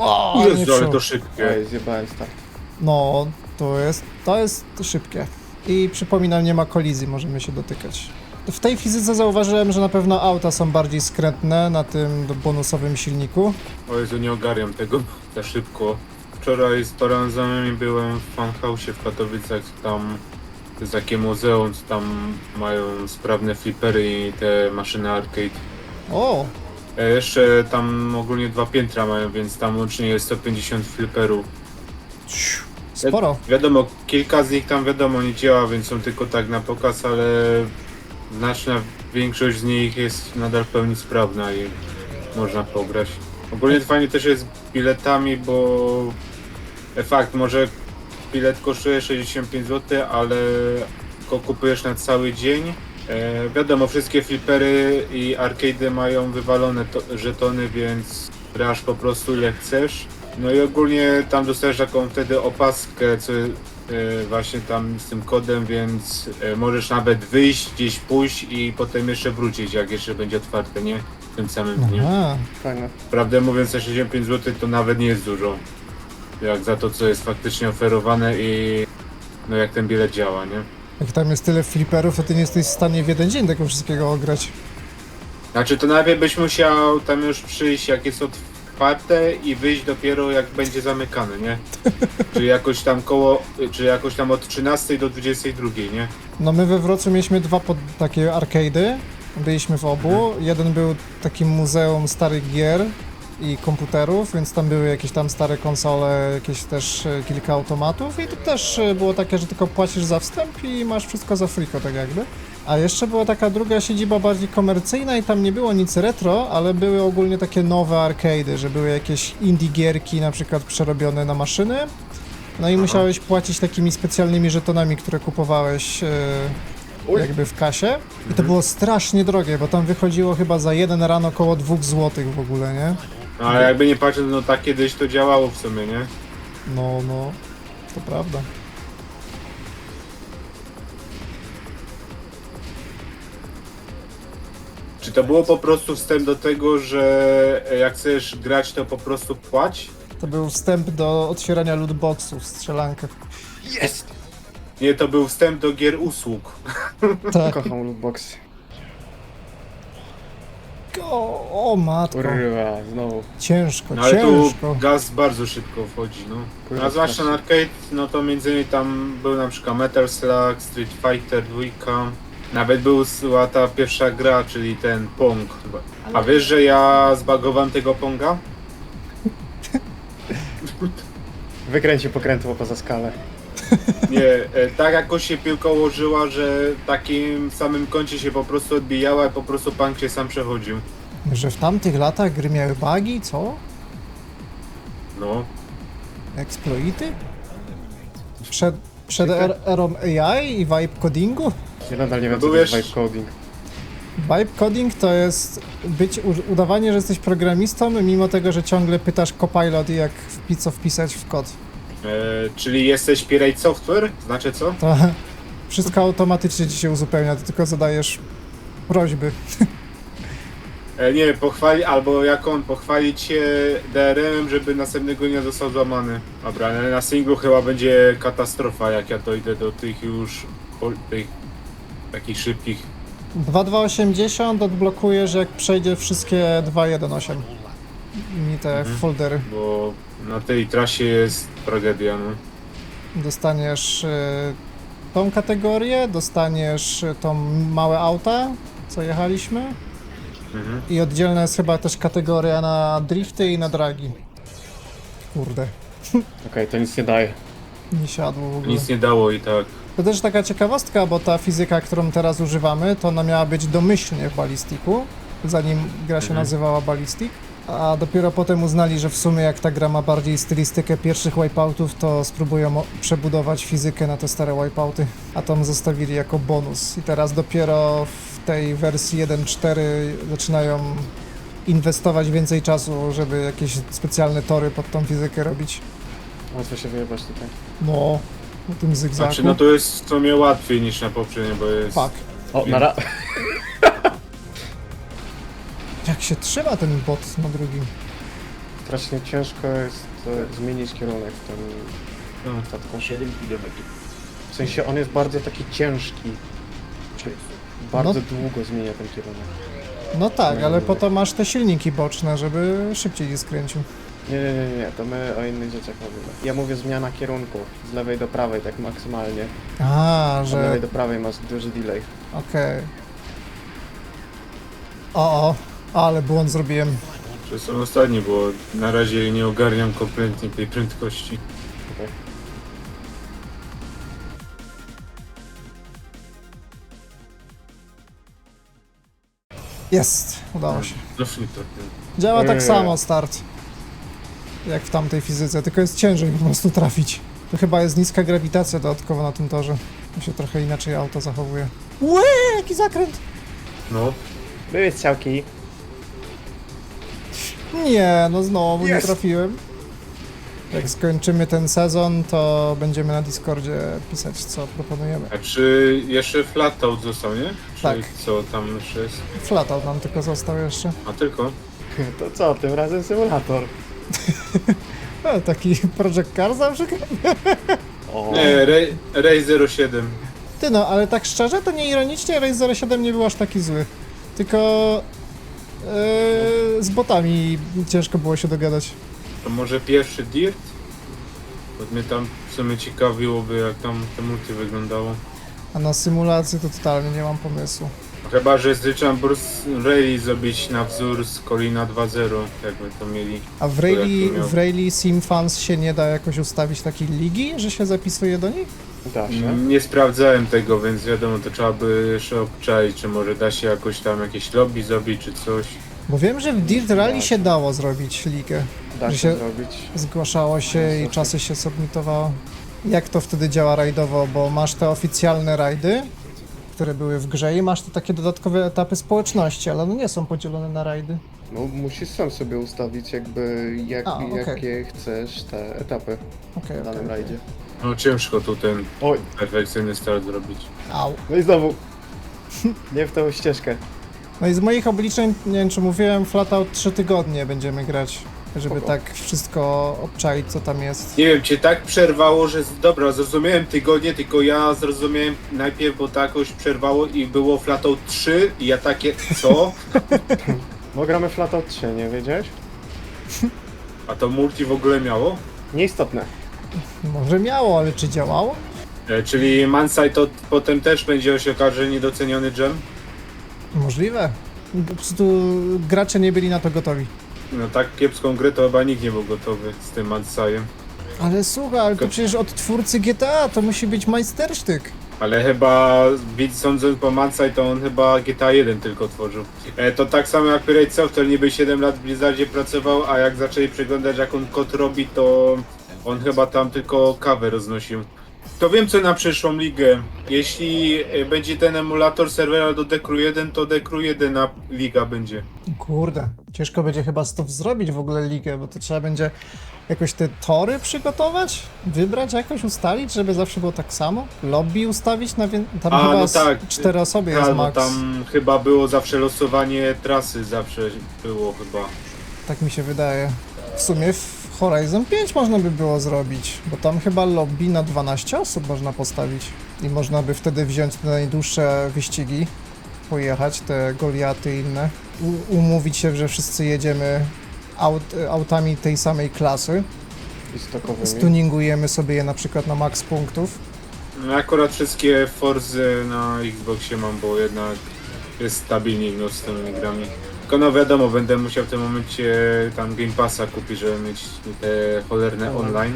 O, nie Jezu, ale wsiął. to szybkie. Ej, zjebałem start. No, to jest, to jest szybkie. I przypominam, nie ma kolizji, możemy się dotykać. W tej fizyce zauważyłem, że na pewno auta są bardziej skrętne na tym bonusowym silniku. O Jezu, nie ogarniam tego za szybko. Wczoraj z Toranzami byłem w Funhouse'ie w Katowicach, tam to jest takie muzeum, co tam mają sprawne flipery i te maszyny arcade. O, jeszcze tam ogólnie dwa piętra mają, więc tam łącznie jest 150 fliperów. ciu, sporo. Wiadomo, kilka z nich tam wiadomo nie działa, więc są tylko tak na pokaz, ale znaczna większość z nich jest nadal w pełni sprawna i można pograć. Ogólnie fajnie też jest z biletami, bo e, fakt, może bilet kosztuje 65 zł, ale go kupujesz na cały dzień. E, wiadomo, wszystkie flipery i arcade mają wywalone to, żetony, więc grasz po prostu ile chcesz. No i ogólnie tam dostajesz taką wtedy opaskę, co e, właśnie tam z tym kodem, więc e, możesz nawet wyjść, gdzieś pójść i potem jeszcze wrócić, jak jeszcze będzie otwarte, nie? W tym samym dniu. Aha. Fajne. Prawdę mówiąc, te 65 zł to nawet nie jest dużo. Jak za to, co jest faktycznie oferowane i no jak ten bilet działa, nie? Jak tam jest tyle fliperów, to ty nie jesteś w stanie w jeden dzień tego wszystkiego ograć. Znaczy to najpierw byś musiał tam już przyjść jak jest otwarte i wyjść dopiero jak będzie zamykane, nie? Czyli jakoś tam koło, czy jakoś tam od 13 do 22, nie? No my we Wrocławiu mieliśmy dwa pod, takie arcade'y. Byliśmy w obu. Jeden był takim muzeum starych gier i komputerów, więc tam były jakieś tam stare konsole, jakieś też e, kilka automatów i to też e, było takie, że tylko płacisz za wstęp i masz wszystko za friko, tak jakby. A jeszcze była taka druga siedziba bardziej komercyjna i tam nie było nic retro, ale były ogólnie takie nowe arcade'y, że były jakieś indie gierki na przykład przerobione na maszyny. No i musiałeś płacić takimi specjalnymi żetonami, które kupowałeś e, Uj. jakby w kasie. I to było strasznie drogie, bo tam wychodziło chyba za jeden ran około 2 zł w ogóle, nie? No ale jakby nie patrzeć, no tak kiedyś to działało w sumie, nie? No, no, to prawda. Czy to było po prostu wstęp do tego, że jak chcesz grać, to po prostu płać? To był wstęp do otwierania lootboxów w strzelankach. Jest! Nie, to był wstęp do gier usług. Tak. Kocham lootboxy. O, o matko, Kurwa, znowu. ciężko, No ale tu ciężko. gaz bardzo szybko wchodzi, no. Kurwa, A zwłaszcza na arcade, no to między innymi tam był na przykład Metal Slug, Street Fighter 2, nawet była ta pierwsza gra, czyli ten Pong. A wiesz, że ja zbagowałem tego Ponga? Wykręcił pokrętło poza skalę. Nie, e, tak jakoś się piłka ułożyła, że w takim samym kącie się po prostu odbijała i po prostu Pong się sam przechodził. Że w tamtych latach gry miały bugi, co? No. Exploity? Przed, przed er, erą AI i vibe codingu? Ja nadal nie wiem, co to jest jeszcze- vibe coding. Vibe coding to jest być, udawanie, że jesteś programistą, mimo tego, że ciągle pytasz copilot jak wpi- co wpisać w kod. E, czyli jesteś Pirate Software? Znaczy co? To wszystko automatycznie ci się uzupełnia, ty tylko zadajesz prośby. E, nie, pochwali, albo jak on, pochwalić się DRM, żeby następnego nie został złamany. Dobra, ale na singlu chyba będzie katastrofa, jak ja dojdę do tych już, pol- tych takich szybkich. 2280 odblokujesz jak przejdzie wszystkie 218. Mi te Mhm. foldery. Bo na tej trasie jest tragedia, no. Dostaniesz y, tą kategorię, dostaniesz tą małe auta, co jechaliśmy. Mhm. I oddzielna jest chyba też kategoria na drifty i na dragi. Kurde, Okej, to nic nie daje. nie siadło w ogóle. Nic nie dało i tak. To też taka ciekawostka, bo ta fizyka, którą teraz używamy, to ona miała być domyślnie w Ballistiku, zanim gra się Mhm. nazywała Ballistic. A dopiero potem uznali, że w sumie jak ta gra ma bardziej stylistykę pierwszych wipeoutów, to spróbują przebudować fizykę na te stare wipeouty, a tam zostawili jako bonus. I teraz dopiero w tej wersji 1.4 zaczynają inwestować więcej czasu, żeby jakieś specjalne tory pod tą fizykę robić. Łatwo się wyjebać tutaj. No, na tym zygzaku. Znaczy, no to jest w sumie łatwiej niż na poprzednim, bo jest... Fuck. O, na ra... Jak się trzyma ten bot na drugim? Strasznie ciężko jest e, zmienić kierunek w tym No. statku. 7 km. W sensie on jest bardzo taki ciężki. Bardzo długo zmienia ten kierunek. No tak, ale Mm. po to masz te silniki boczne, żeby szybciej je skręcił. Nie, nie, nie, nie, to my o innych rzeczach mówimy. Ja mówię zmiana kierunku, z lewej do prawej, tak maksymalnie. A, Z lewej do prawej masz duży delay. Okej. O, o, ale błąd zrobiłem. To są ostatnie, bo na razie nie ogarniam kompletnie tej prędkości. Jest, udało się. To. Działa tak samo start. Jak w tamtej fizyce, tylko jest ciężej po prostu trafić. To chyba jest niska grawitacja dodatkowo na tym torze. To się trochę inaczej auto zachowuje. Łe, jaki zakręt! No, Były strzałki. Nie, no znowu nie Jest. trafiłem. Jak skończymy ten sezon, to będziemy na Discordzie pisać, co proponujemy. a czy jeszcze flatout został, nie? Czy Tak. co tam jeszcze jest? Flatout nam tylko został jeszcze. A tylko? To co, tym razem symulator. E, taki Project Cars zawsze. O, Nie, Ray, Ray 07. Ty no, ale tak szczerze, to nie ironicznie, Race 07 nie był aż taki zły. Tylko e, z botami ciężko było się dogadać. To może pierwszy Dirt? Bo mnie tam w sumie ciekawiłoby jak tam to multi wyglądało. A na symulację to totalnie nie mam pomysłu. Chyba, że zliczam Bruce Rally zrobić na wzór z Colina 2.0, jakby to mieli. A w miał? w Rayleigh SimFans się nie da jakoś ustawić takiej ligi, że się zapisuje do niej? Da się. Mm, Nie sprawdzałem tego, więc wiadomo, to trzeba by jeszcze obczaić, czy może da się jakoś tam jakieś lobby zrobić, czy coś. Bo wiem, że w Dirt Rally się dało zrobić ligę. Da że się się- zrobić. Zgłaszało się i czasy się submitowało. Jak to wtedy działa rajdowo? Bo masz te oficjalne rajdy, które były w grze i masz te takie dodatkowe etapy społeczności, ale one nie są podzielone na rajdy. No musisz sam sobie ustawić jakby jak, A, okej. jakie chcesz te etapy Okej, w danym okej. rajdzie. No ciężko tu ten Oj, perfekcyjny start zrobić. Au. no i znowu. Nie w tą ścieżkę. No i z moich obliczeń, nie wiem czy mówiłem, Flatout 3 tygodnie będziemy grać, żeby Spoko. tak wszystko obczaić, co tam jest. Nie wiem, cię tak przerwało, że z- dobra, zrozumiałem tygodnie, tylko ja zrozumiałem najpierw, bo tak jakoś przerwało i było Flatout 3 i ja takie, co? Bo gramy Flatout 3, nie wiedziałeś? A to multi w ogóle miało? Nieistotne. Może miało, ale czy działało? E, czyli Mansai to potem też będzie się okaże niedoceniony gem? Możliwe. Po prostu gracze nie byli na to gotowi. No tak kiepską grę to chyba nikt nie był gotowy z tym Mansajem. Ale słuchaj, ale to przecież od twórcy GTA to musi być majstersztyk. Ale chyba, widz sądząc po Mansai, to on chyba GTA 1 tylko tworzył. E, to tak samo jak Pirate Software, niby 7 lat w Blizzardzie pracował, a jak zaczęli przeglądać jak on kod robi, to on chyba tam tylko kawę roznosił. To wiem co na przyszłą ligę. Jeśli e, będzie ten emulator serwera do Decru 1, to Decru 1 na liga będzie. Kurde, ciężko będzie chyba z to zrobić w ogóle ligę, bo to trzeba będzie jakoś te tory przygotować, wybrać jakoś, ustalić, żeby zawsze było tak samo. Lobby ustawić na. Tam A, chyba no tak. cztery osoby jest A, bo max. tam chyba było zawsze losowanie trasy, zawsze było chyba. Tak mi się wydaje. W sumie w Horizon 5 można by było zrobić, bo tam chyba lobby na 12 osób można postawić. I można by wtedy wziąć te najdłuższe wyścigi, pojechać, te Goliaty i inne. U umówić się, że wszyscy jedziemy aut autami tej samej klasy. I stokowymi. Stuningujemy sobie je na przykład na max punktów. No akurat wszystkie Forzy na Xboxie mam, bo jednak jest stabilniej no, z tymi grami. Tylko no wiadomo, będę musiał w tym momencie tam Game Passa kupić, żeby mieć te cholerne online.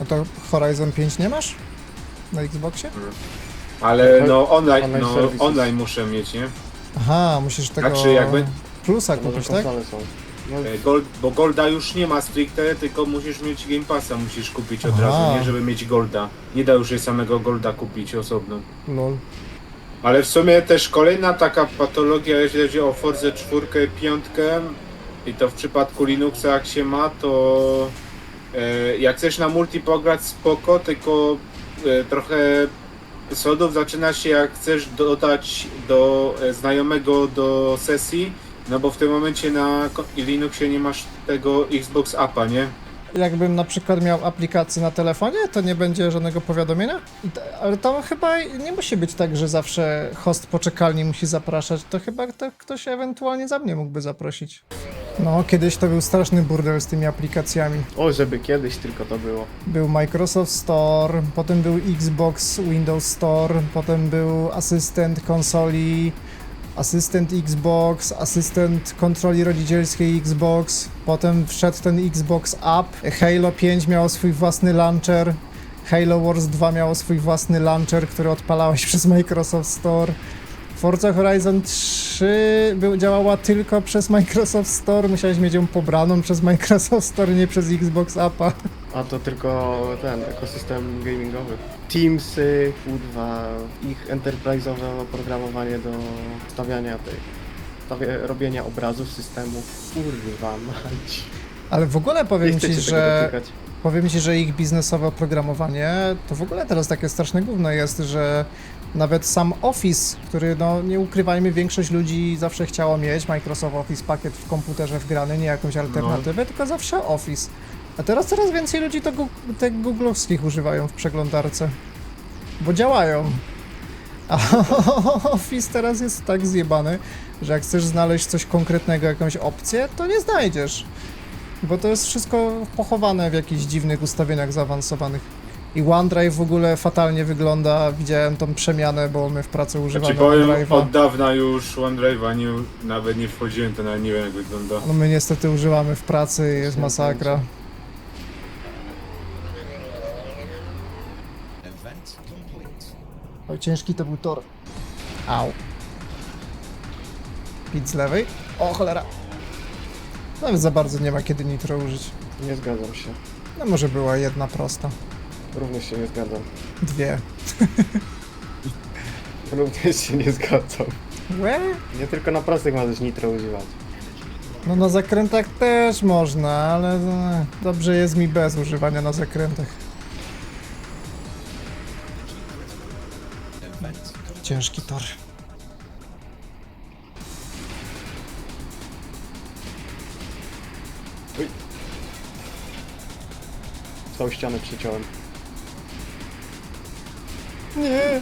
A to Horizon 5 nie masz? Na Xboxie? Ale no online, Online no, services. online muszę mieć, nie? Aha, musisz tego Znaczy, jakby- plusa może kupić, tak? konsole są. No, E, Gold, bo Golda już nie ma stricte, tylko musisz mieć Game Passa, musisz kupić od Aha. razu, nie? Żeby mieć Golda. Nie da już jej samego Golda kupić osobno. Lol. Ale w sumie też kolejna taka patologia, jeśli chodzi o Forza 4, 5 i to w przypadku Linuxa jak się ma, to e, jak chcesz na multi pograć spoko, tylko e, trochę sodów zaczyna się jak chcesz dodać do e, znajomego do sesji No bo w tym momencie na Linuxie nie masz tego Xbox Appa, nie? Jakbym na przykład miał aplikację na telefonie, to nie będzie żadnego powiadomienia? Ale to chyba nie musi być tak, że zawsze host poczekalni musi zapraszać. To chyba to ktoś ewentualnie za mnie mógłby zaprosić. No, kiedyś to był straszny burdel z tymi aplikacjami. O, żeby kiedyś tylko to było. Był Microsoft Store, potem był Xbox Windows Store, potem był asystent konsoli, asystent Xbox, asystent kontroli rodzicielskiej Xbox, potem wszedł ten Xbox App, Halo 5 miało swój własny launcher, Halo Wars 2 miało swój własny launcher, który odpalałeś przez Microsoft Store. Forza Horizon 3 był, działała tylko przez Microsoft Store, musiałeś mieć ją pobraną przez Microsoft Store, nie przez Xbox Appa. A to tylko ten ekosystem gamingowy. Teamsy, kurwa, ich enterprise'owe oprogramowanie do stawiania tej, stawia, robienia obrazów systemów. Kurwa mać. Ale w ogóle powiem ci, że powiem ci, że ich biznesowe oprogramowanie to w ogóle teraz takie straszne gówno jest, że nawet sam Office, który no nie ukrywajmy, większość ludzi zawsze chciało mieć Microsoft Office pakiet w komputerze wgrany, nie jakąś alternatywę, tylko zawsze Office. A teraz coraz więcej ludzi to gu- te googlowskich używają w przeglądarce, bo działają. A Office teraz jest tak zjebany, że jak chcesz znaleźć coś konkretnego, jakąś opcję, to nie znajdziesz. Bo to jest wszystko pochowane w jakichś dziwnych ustawieniach zaawansowanych. I OneDrive w ogóle fatalnie wygląda. Widziałem tą przemianę, bo my w pracy używamy powiem, OneDrive'a. od dawna już OneDrive'a nie, nawet nie wchodziłem, to nawet nie wiem jak wygląda. No my niestety używamy w pracy i jest masakra. O, ciężki to był tor. Au. Pit z lewej. O, cholera. Nawet za bardzo nie ma kiedy nitro użyć. Nie zgadzam się. No może była jedna prosta. Również się nie zgadzam. Dwie. Również się nie zgadzam. Łe? Nie tylko na prostych możesz nitro używać. No na zakrętach też można, ale no, dobrze jest mi bez używania na zakrętach. Ciężki tor. Całą ścianę przyciąłem. Nie!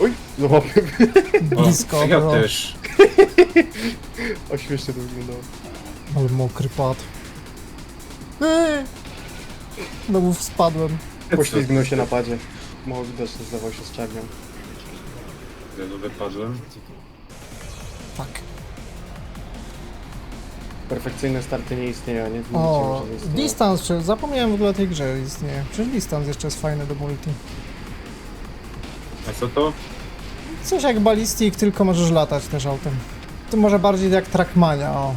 Oj, złapy. O, Blisko ja było. też. O, śmiesznie to wyglądało. Ale mokry pad. Eee! Znowu spadłem. Poślizgnął się na padzie. Mało widoczny zdawał się z czernią. Ja wypadłem. Fuck. Perfekcyjne starty nie istnieją, nie? Widzicie, O, że nie istnieją. distans, czy zapomniałem w ogóle o tej grze istnieje. Przecież distans jeszcze jest fajny do multi. A co to? Coś jak Ballistic, tylko możesz latać też autem. To może bardziej jak Trackmania, o.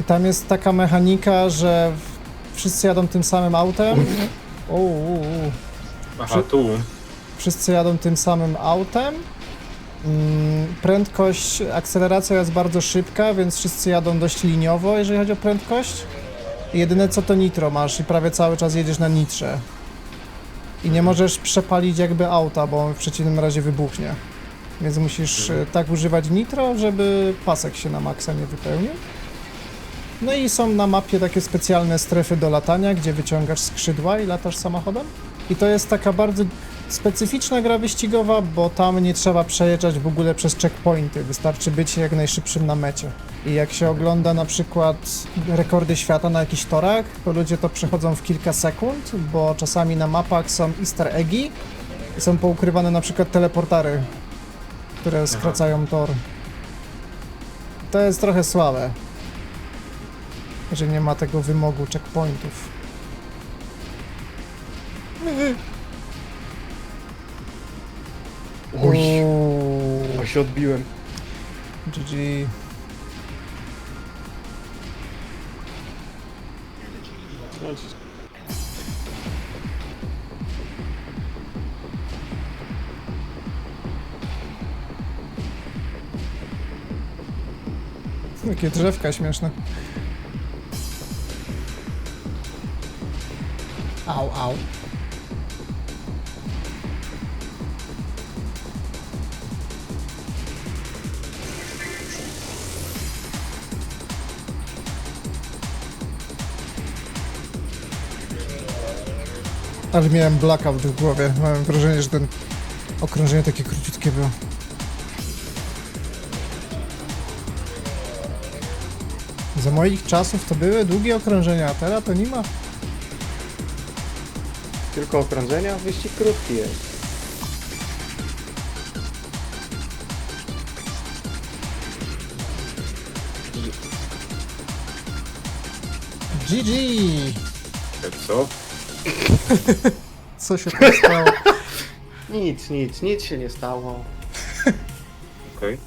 I tam jest taka mechanika, że w- wszyscy jadą tym samym autem. O, u, u. Aha, tu. Wszyscy jadą tym samym autem. Mm, Prędkość, akceleracja jest bardzo szybka, więc wszyscy jadą dość liniowo, jeżeli chodzi o prędkość. Jedyne co to nitro masz i prawie cały czas jedziesz na nitrze. I nie możesz przepalić jakby auta, bo w przeciwnym razie wybuchnie. Więc musisz e, tak używać nitro, żeby pasek się na maksa nie wypełnił. No i są na mapie takie specjalne strefy do latania, gdzie wyciągasz skrzydła i latasz samochodem. I to jest taka bardzo specyficzna gra wyścigowa, bo tam nie trzeba przejeżdżać w ogóle przez checkpointy. Wystarczy być jak najszybszym na mecie. I jak się ogląda na przykład rekordy świata na jakichś torach, to ludzie to przechodzą w kilka sekund, bo czasami na mapach są easter eggi i są poukrywane na przykład teleportary, które skracają tor. To jest trochę słabe, że nie ma tego wymogu checkpointów. się odbiłem. GG. Jakie drzewka śmieszne. Au, au. Ale miałem blackout w głowie. Miałem wrażenie, że ten okrążenie takie króciutkie było. Za moich czasów to były długie okrążenia, a teraz to nie ma. Tylko okrążenia, wyścig krótki jest. GG! Jak co? Co się tam stało? Nic, nic, nic się nie stało. Okej.